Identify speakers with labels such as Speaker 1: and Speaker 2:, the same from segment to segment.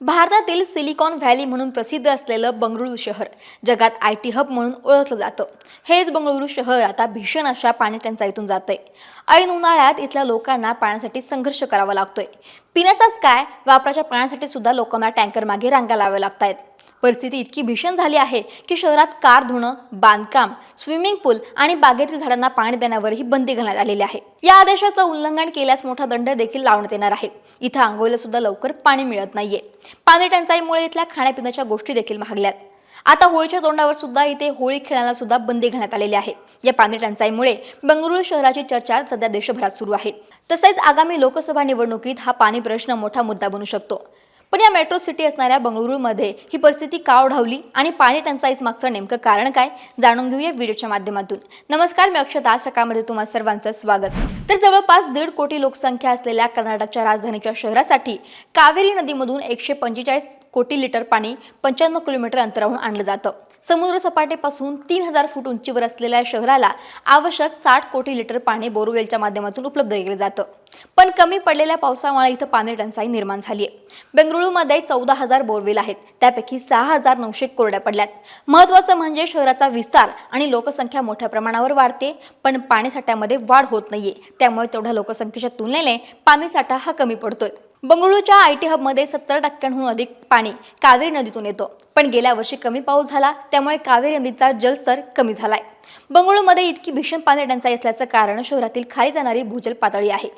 Speaker 1: भारतातील silicon valley म्हणून प्रसिद्ध असलेलं बंगळुरू शहर जगात आय टी हब म्हणून ओळखलं जातं. हेच बंगळुरू शहर आता भीषण अशा पाणी टंचाईतून जातंय. ऐन उन्हाळ्यात इथल्या लोकांना पाण्यासाठी संघर्ष करावा लागतोय. पिण्याचाच काय? वापराच्या पाण्यासाठी सुद्धा लोकांना टँकर मागे रांगा लावाव्या लागत आहेत परिस्थिती इतकी भीषण झाली आहे की शहरात कार धुणं बांधकाम स्विमिंग पूल आणि बागेतील झाडांना पाणी देण्यावरही बंदी घालण्यात आलेली आहे. या आदेशाचं उल्लंघन केल्यास मोठा दंड देखील लावण्यात येणार आहे. इथं आंघोळीला सुद्धा लवकर पाणी मिळत नाहीये. पाणी टंचाईमुळे इथल्या खाण्यापिण्याच्या गोष्टी देखील महागल्यात. आता होळीच्या तोंडावर सुद्धा इथे होळी खेळायला सुद्धा बंदी घालण्यात आलेली आहे. या पाणी टंचाईमुळे बंगळुरू शहराची चर्चा सध्या देशभरात सुरू आहे. तसेच आगामी लोकसभा निवडणुकीत हा पाणी प्रश्न मोठा मुद्दा बनू शकतो. पण या मेट्रो सिटी असणाऱ्या बंगळुरूमध्ये ही परिस्थिती का ओढावली आणि पाणी टंचाईच मागचं नेमकं कारण काय जाणून घेऊया व्हिडिओच्या माध्यमातून. नमस्कार मी अक्षता. आज सकाळमध्ये तुम्हा सर्वांचं स्वागत. तर जवळपास दीड कोटी लोकसंख्या असलेल्या कर्नाटकच्या राजधानीच्या शहरासाठी कावेरी नदीमधून एकशे पंचेचाळीस कोटी लिटर पाणी पंच्याण्णव किलोमीटर अंतरावरून आणलं जातं. समुद्र सपाटीपासून तीन हजार फूट उंचीवर असलेल्या या शहराला आवश्यक साठ कोटी लिटर पाणी बोरवेलच्या माध्यमातून उपलब्ध केलं जातं. पण कमी पडलेल्या पावसामुळे इथं पाणी टंचाई निर्माण झाली आहे. बेंगळुरूमध्ये चौदा हजार बोरवेल आहेत. त्यापैकी सहा हजार नऊशे कोरड्या पडल्यात. महत्वाचं म्हणजे शहराचा विस्तार आणि लोकसंख्या मोठ्या प्रमाणावर वाढते पण पाणीसाठ्यामध्ये वाढ होत नाहीये. त्यामुळे तेवढ्या लोकसंख्येच्या तुलनेने पाणीसाठा हा कमी पडतोय. बंगळुरूच्या आय टी हबमध्ये सत्तर टक्क्यांहून अधिक पाणी कावेरी नदीतून येतं. पण गेल्या वर्षी कमी पाऊस झाला त्यामुळे कावेरी नदीचा जलस्तर कमी झालाय. बंगळुरूमध्ये इतकी भीषण पाणी टंचाई असल्याचं कारण शहरातील खाली जाणारी भूजल पातळी आहे.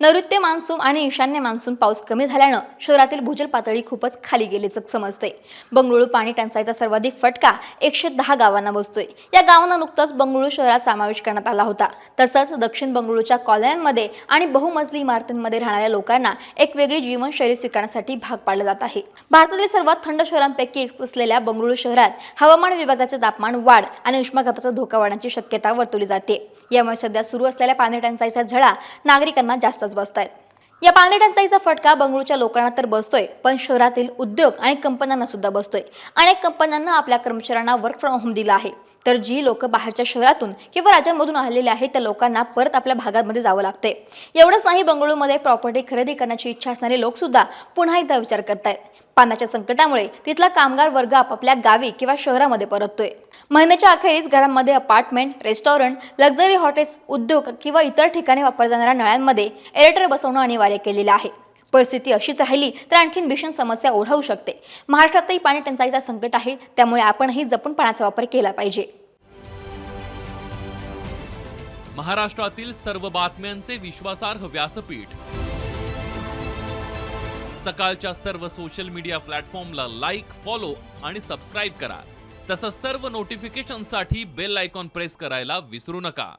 Speaker 1: नैऋत्य मान्सून आणि ईशान्य मान्सून पाऊस कमी झाल्यानं शहरातील भूजल पातळी खूपच खाली गेल्याचं समजते बंगळुरू पाणी टंचाईचा सर्वाधिक फटका एकशे दहा गावांना बसतोय. या गावांना नुकताच बंगळुरू शहरात समावेश करण्यात आला होता. तसंच दक्षिण बंगळुरूच्या कॉलन्यांमध्ये आणि बहुमजली इमारतींमध्ये राहणाऱ्या लोकांना एक वेगळी जीवनशैली स्वीकारण्यासाठी भाग पाडलं जात आहे. भारतातील सर्वात थंड शहरांपैकी एक असलेल्या बंगळुरू शहरात हवामान विभागाचे तापमान वाढ आणि उष्माघाताचा धोका वाढण्याची शक्यता वर्तवली जाते. यामुळे सध्या सुरू असलेल्या पाणी टंचाईचा झळा नागरिकांना जास्तच बसतायत. या पाणी टंचाईचा फटका बंगळूरच्या लोकांना तर बसतोय पण शहरातील उद्योग आणि कंपन्यांना सुद्धा बसतोय. अनेक कंपन्यांना आपल्या कर्मचाऱ्यांना वर्क फ्रॉम होम दिला आहे. तर जी लोक बाहेरच्या शहरातून किंवा राज्यांमधून आलेले आहेत त्या लोकांना परत आपल्या भागांमध्ये जावं लागते एवढंच नाही बंगळुरूमध्ये प्रॉपर्टी खरेदी करण्याची इच्छा असणारे लोकसुद्धा पुन्हा एकदा विचार करतायत. पाण्याच्या संकटामुळे तिथला कामगार वर्ग आपापल्या गावी किंवा शहरामध्ये परततोय. महिन्याच्या अखेरीस घरांमध्ये अपार्टमेंट रेस्टॉरंट लक्झरी हॉटेल्स उद्योग किंवा इतर ठिकाणी वापरल्या जाणाऱ्या नळ्यांमध्ये एरेटर बसवणं अनिवार्य केलेलं आहे. परिस्थिती अशीच राहिली तर आणखीन भीषण समस्या ओढावू शकते. महाराष्ट्रातही पाणी टंचाईचा संकट आहे त्यामुळे आपणही जपून पाण्याचा वापर केला पाहिजे.
Speaker 2: महाराष्ट्रातील सर्व बातम्यांचे विश्वासार्ह व्यासपीठ. सकाळच्या सर्व सोशल मीडिया प्लॅटफॉर्मला लाईक फॉलो आणि सबस्क्राईब करा. तसंच सर्व नोटिफिकेशनसाठी बेल आयकॉन प्रेस करायला विसरू नका.